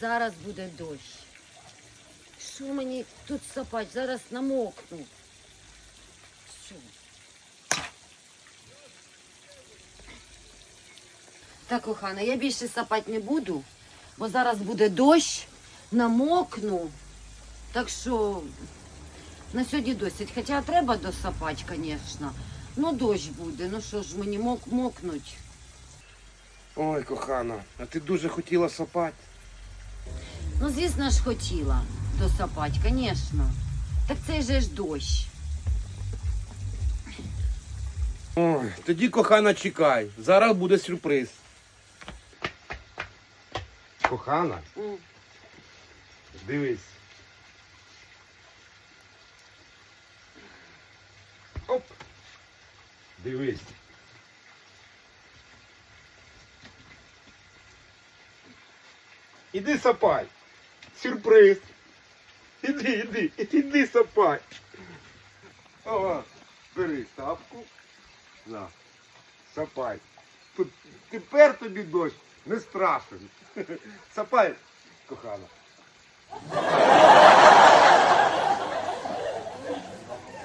Зараз буде дощ. Що мені тут сапать? Зараз намокну. Що? Так, кохана, я більше сапати не буду, бо зараз буде дощ, намокну. Так що на сьогодні досить. Хоча треба досапати, звісно. Ну, дощ буде. Ну що ж мені мок мокнуть. Ой, кохана, а ти дуже хотіла сапати. Ну, звісно ж, хотіла досапати, звісно. Так це же ж дощ. Ой, тоді, кохана, чекай. Зараз буде сюрприз. Кохана, дивись. Оп. Дивись. Іди сапай. Сюрприз. Іди, іди, іди сапай. Ага, бери тапку. На. Сапай. Тут тепер тобі дощ не страшен. Сапай, кохана.